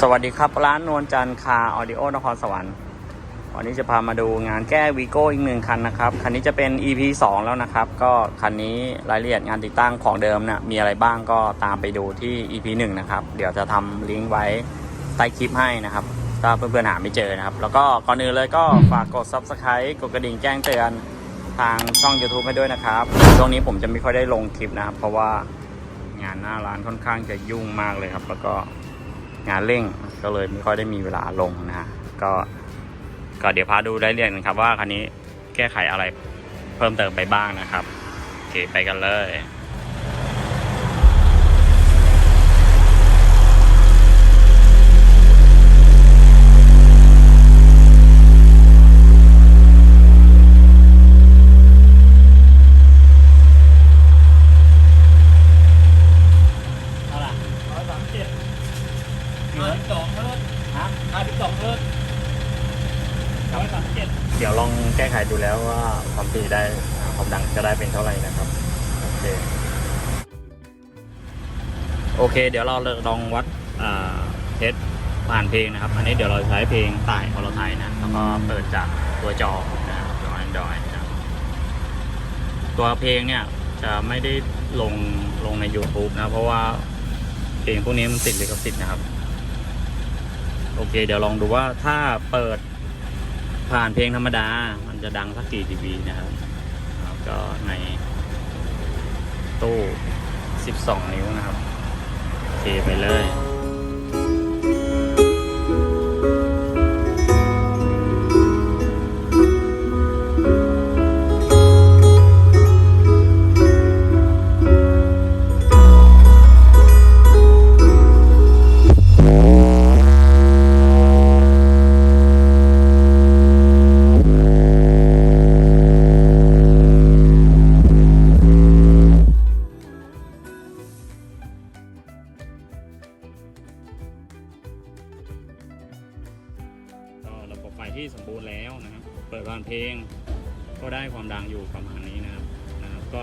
สวัสดีครับ ร้านนวลจันทร์คาออดิโอนครสวรรค์วันนี้จะพามาดูงานแก้วีโก้อีกหนึ่งคันนะครับ คันนี้จะเป็น EP 2 แล้วนะครับ ก็คันนี้รายละเอียดงานติดตั้งของเดิมเนี่ยมีอะไรบ้างก็ตามไปดูที่ EP 1 นะครับ เดี๋ยวจะทำลิงก์ไว้ใต้คลิปให้นะครับถ้าเพื่อนๆหาไม่เจอนะครับ แล้วก็ก่อนอื่นเลยก็ฝากกด Subscribe กดกระดิ่งแจ้งเตือนทางช่อง YouTube ให้ด้วยนะครับช่วงนี้ผมจะไม่ค่อยได้ลงคลิปนะครับเพราะว่า งานหน้าร้านค่อนข้างจะยุ่งมากเลยครับ แล้วก็งานเร่งก็เลยไม่ค่อยได้มีเวลาลงนะฮะก็ก็เดี๋ยวพาดูได้เรียนกันครับ ว่าคันนี้แก้ไขอะไรเพิ่มเติมไปบ้างนะครับโอเคไปกันเลย เท่าไหร่ ร้อยสามสิบ เหลื ห้า อ สิบสองเฮิร์ต ฮะ ห้าสิบสองเฮิร์ตร้อยสามสิบเจ็ด เดี๋ยวลองแก้ไขดูแล้วว่าีได้ความดังจะได้เป็นเท่าไหร่นะครับโอเคโอเค เดี๋ยวเราลองวัดเทสผ่านเพลงนะครับ อันนี้เดี๋ยวเราใช้เพลงต่ายพอเราไทยนะแล้วก็เปิดจากตัวจอนะครับจอ Android นะครับตัวเพลงเนี่ยจะไม่ได้ลงลงใน YouTube นะ เพราะว่าเพลงพวกนี้มันติดลิขสิทธิ์นะครับ โอเค เดี๋ยวลองดูว่าถ้าเปิดผ่านเพลงธรรมดา จะดังสักกี่ดีบีนะครับ แล้วก็ในตู้ 12 นิ้วนะครับเคไปเลย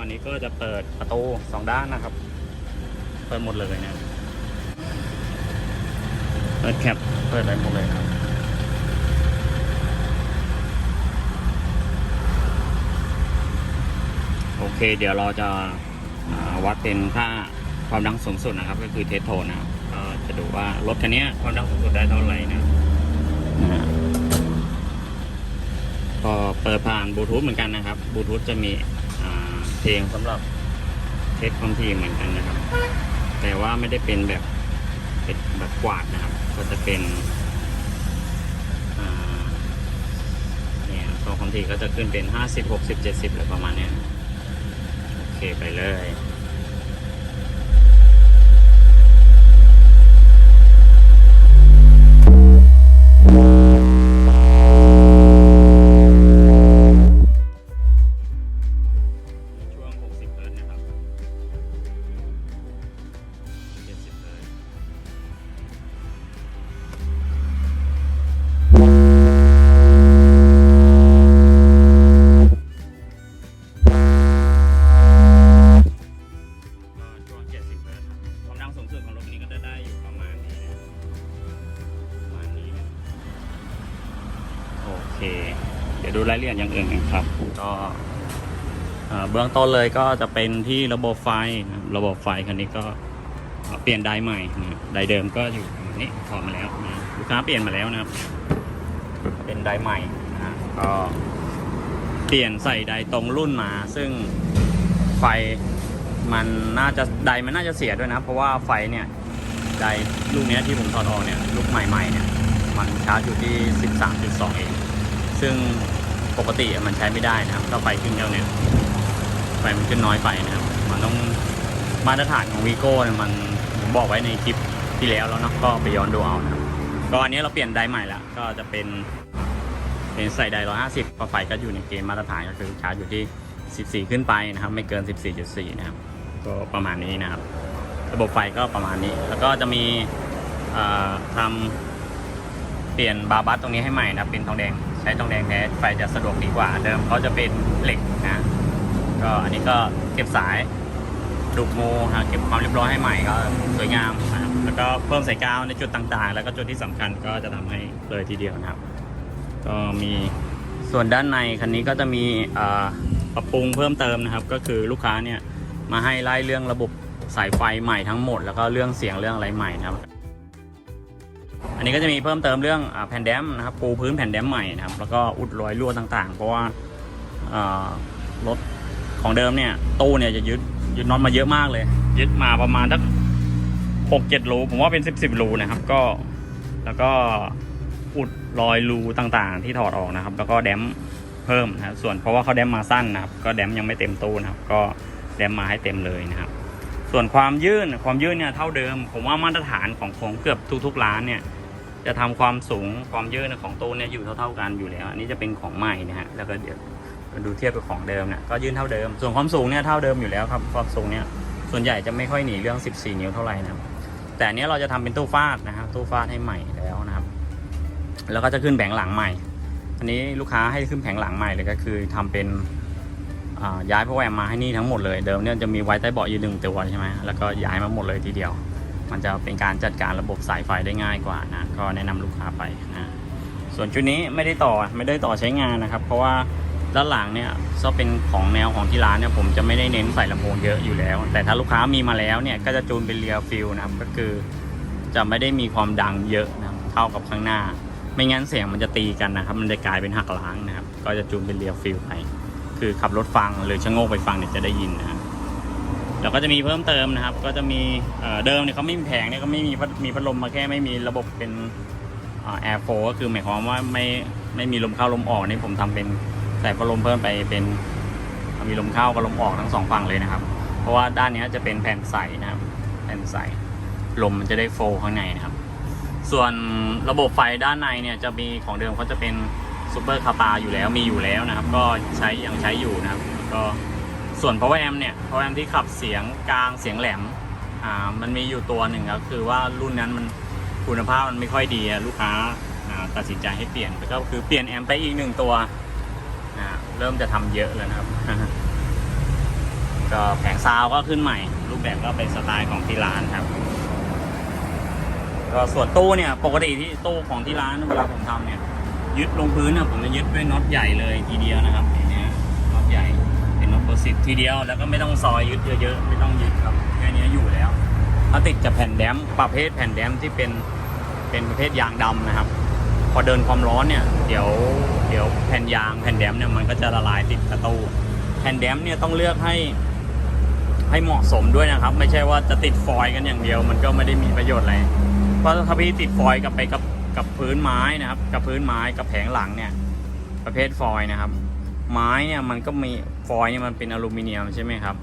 อันนี้ก็จะเปิดประตูสองด้านนะครับ เปิดหมดเลยนะครับเปิดแคปเปิดอะได้หมดเลยครับโอเค เดี๋ยวเราจะวัดเป็นค่าความดังสูงสุดนะครับ ก็คือเทสโทนนะครับก็จะดูว่ารถคันนี้ความดังสูงสุดได้เท่าไหร่นะก็เปิดผ่านบลูทูธเหมือนกันนะครับบลูทูธจะมี เพลงสำหรับเทสความถี่เหมือนกันนะครับ แต่ว่าไม่ได้เป็นแบบเป็นแบบกวาดนะครับ ก็จะเป็นเนี่ยตัวความถี่ก็จะขึ้นเป็นห้าสิบหกสิบเจ็ดสิบอะไรประมาณเนี้ยโอเคไปเลย เบื้องต้นเลยก็จะเป็นที่ระบบไฟระบบไฟคันนี้ก็เปลี่ยนไดร์ใหม่นะไดเดิมก็อยู่นี้ถอดมาแล้วนะลูกค้าเปลี่ยนมาแล้วนะครับ เป็นไดใหม่นะก็เปลี่ยนใส่ไดตรงรุ่นมา ซึ่งไฟมันน่าจะไดมันน่าจะเสียด้วยนะ เพราะว่าไฟเนี่ยไดลูกนี้ที่ผมถอดออกเนี่ยลูกใหม่ๆเนี่ยมันชาร์จอยู่ที่ 13.2 เอง ซึ่งปกติมันใช้ไม่ได้นะครับถ้าไฟขึ้นเท่าเนี้ย ไฟมันขึ้นน้อยไปนะครับ มันต้องมาตรฐานของวีโก้เนี่ยมันผมบอกไว้ในคลิปที่แล้วแล้วเนาะก็ไปย้อนดูเอานะครับ ก็อันนี้เราเปลี่ยนไดร์ใหม่ละก็จะเป็นเป็นใส่ไดร์150ก็ไฟก็อยู่ในเกณฑ์มาตรฐานก็คือชาร์จอยู่ที่ 14 ขึ้นไปนะครับ ไม่เกิน 14.4 นะครับ ก็ประมาณนี้นะครับ ระบบไฟก็ประมาณนี้ แล้วก็จะมีทำเปลี่ยนบาร์บัสตรงนี้ให้ใหม่นะเป็นทองแดง ใช้ทองแดงแท้ไฟจะสะดวกดีกว่า เดิมเขาจะเป็นเหล็กนะ ก็อันนี้ก็เก็บสายดุกโมหาเก็บความเรียบร้อยให้ใหม่ก็สวยงามนะครับแล้วก็เพิ่มสายกาวในจุดต่างๆ แล้วก็จุดที่สำคัญก็จะทำให้เลยทีเดียวนะครับ ก็มีส่วนด้านในคันนี้ก็จะมีปรับปรุงเพิ่มเติมนะครับ ก็คือลูกค้าเนี่ยมาให้ไล่เรื่องระบบสายไฟใหม่ทั้งหมด แล้วก็เรื่องเสียงเรื่องอะไรใหม่นะครับ อันนี้ก็จะมีเพิ่มเติมเรื่องแผ่นแดมนะครับปูพื้นแผ่นแดมใหม่นะครับแล้วก็อุดรอยรั่วต่างๆ เพราะว่ารถ ของเดิมเนี่ยตู้เนี่ยจะยึดยึดน็อตมาเยอะมากเลย ยึดมาประมาณสักหกเจ็ดรูผมว่าเป็นสิบสิบรูนะครับ ก็แล้วก็อุดรอยรูต่างๆ ที่ถอดออกนะครับ แล้วก็แดมเพิ่มนะส่วนเพราะว่าเขาแดมมาสั้นนะครับ ก็แดมยังไม่เต็มตู้นะครับ ก็แดมมาให้เต็มเลยนะครับ ส่วนความยืดความยืดเนี่ยเท่าเดิม ผมว่ามาตรฐานของของเกือบทุกๆร้านเนี่ยจะทำความสูงความยืดของตู้เนี่ยอยู่เท่า ๆกันอยู่แล้ว อันนี้จะเป็นของใหม่นะฮะแล้วก็เดี๋ยว ดูเทียบกับของเดิมเนี่ยก็ยืดเท่าเดิม ส่วนความสูงเนี่ยเท่าเดิมอยู่แล้วครับความสูงเนี่ยส่วนใหญ่จะไม่ค่อยหนีเรื่อง 14 นิ้วเท่าไหร่นะแต่อันเนี้ยเราจะทำเป็นตู้ฟาดนะครับตู้ฟาดให้ใหม่แล้วนะครับ แล้วก็จะขึ้นแผงหลังใหม่ อันนี้ลูกค้าให้ขึ้นแผงหลังใหม่เลยก็คือทำเป็นย้ายพวกแอมมาให้นี่ทั้งหมดเลยเดิมเนี่ยจะมีไว้ใต้เบาะอยู่หนึ่งตัวใช่ไหมแล้วก็ย้ายมาหมดเลยทีเดียว มันจะเป็นการจัดการระบบสายไฟได้ง่ายกว่านะก็แนะนำลูกค้าไปนะส่วนชุดนี้ไม่ได้ต่อไม่ได้ต่อใช้งานนะครับ เพราะว่า ด้านหลังเนี่ยก็เป็นของแนวของที่ร้านเนี่ยผมจะไม่ได้เน้นใส่ลำโพงเยอะอยู่แล้ว แต่ถ้าลูกค้ามีมาแล้วเนี่ยก็จะจูนเป็นเรียฟิลนะครับก็คือจะไม่ได้มีความดังเยอะนะเท่ากับข้างหน้า ไม่งั้นเสียงมันจะตีกันนะครับ มันจะกลายเป็นหักล้างนะครับ ก็จะจูนเป็นเรียฟิลไปคือขับรถฟังหรือชะโงกไปฟังเนี่ยจะได้ยินนะครับแล้วก็จะมีเพิ่มเติมนะครับ ก็จะมีเเดิมเนี่ยเขาไม่มีแผงเนี่ยก็ไม่มีมีพัดลมมาแค่ไม่มีระบบเป็นแอร์โฟก็คือหมายความว่าไม่ไม่มีลมเข้าลมออกนี่ผมทำเป็น ใส่พัดลมเพิ่มไปเป็นมีลมเข้ากับลมออกทั้งสองฝั่งเลยนะครับ เพราะว่าด้านนี้จะเป็นแผ่นใสนะครับ แผ่นใสลมมันจะได้โฟข้างในนะครับ ส่วนระบบไฟด้านในเนี่ยจะมีของเดิมเขาจะเป็นซูเปอร์คาปาอยู่แล้วมีอยู่แล้วนะครับ ก็ใช้ยังใช้อยู่นะครับก็ส่วน power amp เนี่ย power amp ที่ขับเสียงกลางเสียงแหลมอ่ามันมีอยู่ตัวหนึ่งก็คือว่ารุ่นนั้นมันคุณภาพมันไม่ค่อยดีลูกค้าอ่าตัดสินใจให้เปลี่ยนก็คือเปลี่ยนแอมไปอีกหนึ่งตัว เริ่มจะทำเยอะแล้วนะครับ ก็แผงซาวก็ขึ้นใหม่ รูปแบบก็เป็นสไตล์ของที่ร้านครับ ก็ส่วนตู้เนี่ย ปกติที่ตู้ของที่ร้านเวลาผมทำเนี่ย ยึดลงพื้นเนี่ยผมจะยึดด้วยน็อตใหญ่เลยทีเดียวนะครับเนี้ยน็อตใหญ่เป็นน็อตเบอร์สิบทีเดียวแล้วก็ไม่ต้องซอยยึดเยอะๆไม่ต้องยึดครับแค่นี้อยู่แล้วถ้าติดกับแผ่นแดมประเภทแผ่นแดมที่เป็นเป็นประเภทยางดำนะครับ พอเดินความร้อนเนี่ย เดี๋ยวเดี๋ยวแผ่นยางแผ่นแดมเนี่ยมันก็จะละลายติดกระตู้แผ่นแดมเนี่ยต้องเลือกให้ให้เหมาะสมด้วยนะครับ ไม่ใช่ว่าจะติดฟอยล์กันอย่างเดียว มันก็ไม่ได้มีประโยชน์อะไรเพราะถ้าพี่ติดฟอยล์กับไปกับกับพื้นไม้นะครับ กับพื้นไม้กับแผงหลังเนี่ย ประเภทฟอยล์นะครับ ไม้เนี่ยมันก็มีฟอยล์เนี่ยมันเป็นอลูมิเนียมใช่ไหมครับ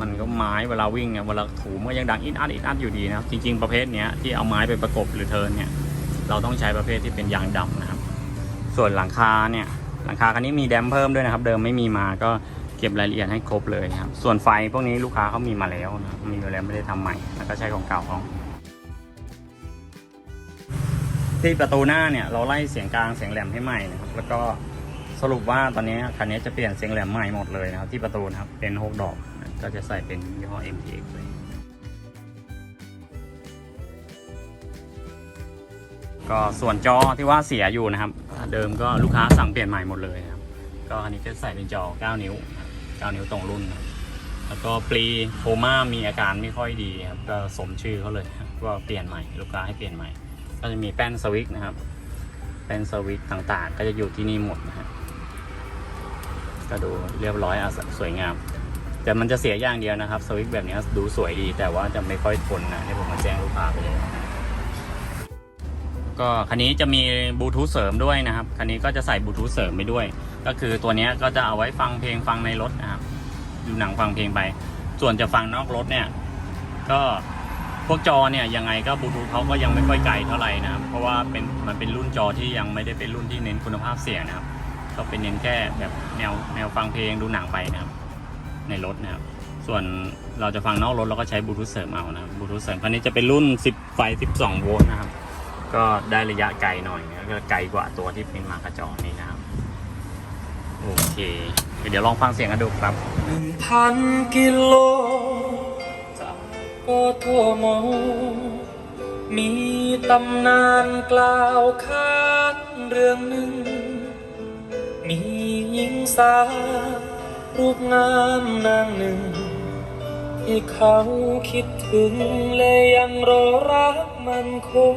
มันก็ไม้เวลาวิ่งเนี่ยเวลาถูมันก็ยังดังอิดอัดอิดอัดอยู่ดีนะครับจริง ๆประเภทเนี้ยที่เอาไม้ไปประกบหรือเทินเนี่ย เราต้องใช้ประเภทที่เป็นยางดำนะครับ ส่วนหลังคาเนี่ยหลังคาคันนี้มีแดมเพิ่มด้วยนะครับ เดิมไม่มีมาก็เก็บรายละเอียดให้ครบเลยครับ ส่วนไฟพวกนี้ลูกค้าเขามีมาแล้วนะมีอยู่แล้วไม่ได้ทำใหม่ แล้วก็ใช้ของเก่าเขาที่ประตูหน้าเนี่ยเราไล่เสียงกลางเสียงแหลมให้ใหม่นะครับ แล้วก็สรุปว่าตอนนี้คันนี้จะเปลี่ยนเสียงแหลมใหม่หมดเลยนะครับ ที่ประตูนะครับเป็นหกดอกก็จะใส่เป็นยี่ห้อ MTX เลย ก็ส่วนจอที่ว่าเสียอยู่นะครับ เดิมก็ลูกค้าสั่งเปลี่ยนใหม่หมดเลยครับ ก็อันนี้จะใส่เป็นจอ 9 นิ้ว 9 นิ้วตรงรุ่น แล้วก็ปลีโคม่ามีอาการไม่ค่อยดีครับ ก็สมชื่อเขาเลยครับว่าเปลี่ยนใหม่ ลูกค้าให้เปลี่ยนใหม่ ก็จะมีแป้นสวิตช์นะครับ แป้นสวิตช์ต่างๆ ก็จะอยู่ที่นี่หมดนะครับก็ดูเรียบร้อยอะสวยงาม แต่มันจะเสียอย่างเดียวนะครับ สวิตช์แบบนี้ดูสวยดีแต่ว่าจะไม่ค่อยทนนะที่ผมมาแจ้งลูกค้าไปเลย ก็คันนี้จะมีบลูทูธเสริมด้วยนะครับ คันนี้ก็จะใส่บลูทูธเสริมไปด้วย ก็คือตัวนี้ก็จะเอาไว้ฟังเพลงฟังในรถนะครับ ดูหนังฟังเพลงไป ส่วนจะฟังนอกรถเนี่ย ก็พวกจอเนี่ยยังไงก็บลูทูธเขาก็ยังไม่ค่อยไกลเท่าไหร่นะครับ เพราะว่าเป็นมันเป็นรุ่นจอที่ยังไม่ได้เป็นรุ่นที่เน้นคุณภาพเสียงนะครับ ก็เป็นเน้นแค่แบบแนวแนวฟังเพลงดูหนังไปนะครับ ในรถนะครับ ส่วนเราจะฟังนอกรถเราก็ใช้บลูทูธเสริมเอานะบบลูทูธเสริมคันนี้จะเป็นรุ่น10ไฟ12โวลต์นะครับ ก็ได้ระยะไกลหน่อยก็ไกลกว่าตัวที่เป็นมากระจอนี่นะครับ โอเค เดี๋ยวลองฟังเสียงกันดูครับหนึ่งพันกิโลจากโทโมมีตำนานกล่าวค้านเรื่องหนึ่ง มีหญิงสาวรูปงามนางหนึ่ง ที่เขาคิดถึงและยังรอรักมันคง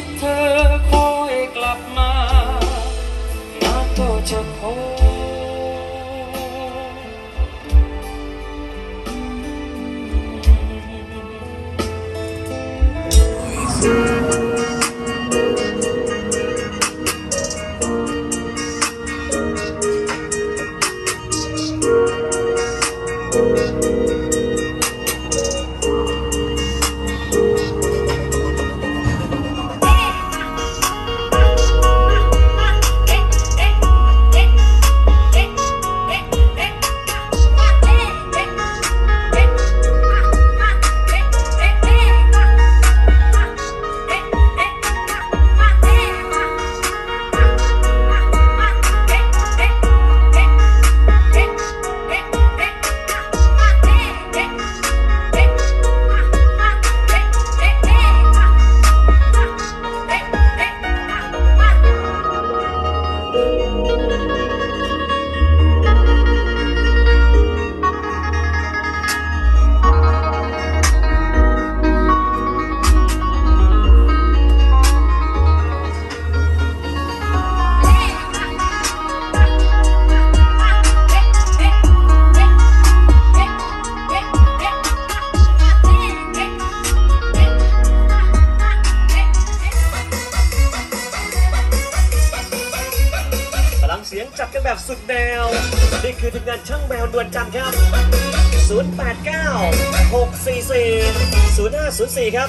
ที่เธอคอยกลับมานาก็จะคอย เสียงจัดกันแบบสุดแนว นี่คือทีมงานช่างแมวดวลจันทร์ครับ 089 644 0504 ครับ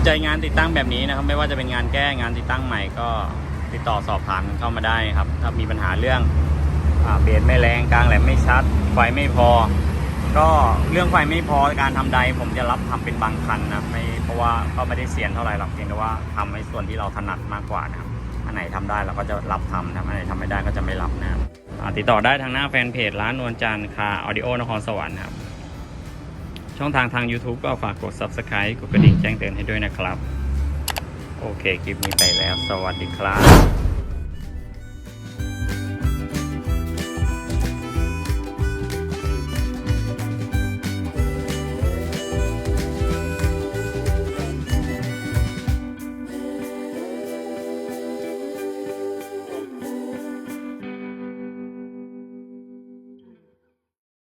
นใจงานติดตั้งแบบนี้นะครับ ไม่ว่าจะเป็นงานแก้งานติดตั้งใหม่ก็ติดต่อสอบถามกันเข้ามาได้ครับ ถ้ามีปัญหาเรื่องอเบสไม่แรงกลางแหลมไม่ชัด ไฟไม่พอ ก็เรื่องไฟไม่พอการทำใด ผมจะรับทำเป็นบางคันนะไม่เพราะว่าก็ไม่ได้เสียนเท่าไหร่หรอกเพียงแต่ว่าทำในส่วนที่เราถนัดมากกว่านะครับอันไหนทำได้เราก็จะรับทำนะอันไหนทำไม่ได้ก็จะไม่รับนะครับติดต่อได้ทางหน้าแฟนเพจร้านนวลจันทร์คาออดิโอนครสวรรค์ครับ ช่องทางทาง YouTube ก็ฝากกด Subscribe กดกระดิ่งแจ้งเตือนให้ด้วยนะครับ โอเค คลิปนี้ไปแล้ว สวัสดีครับ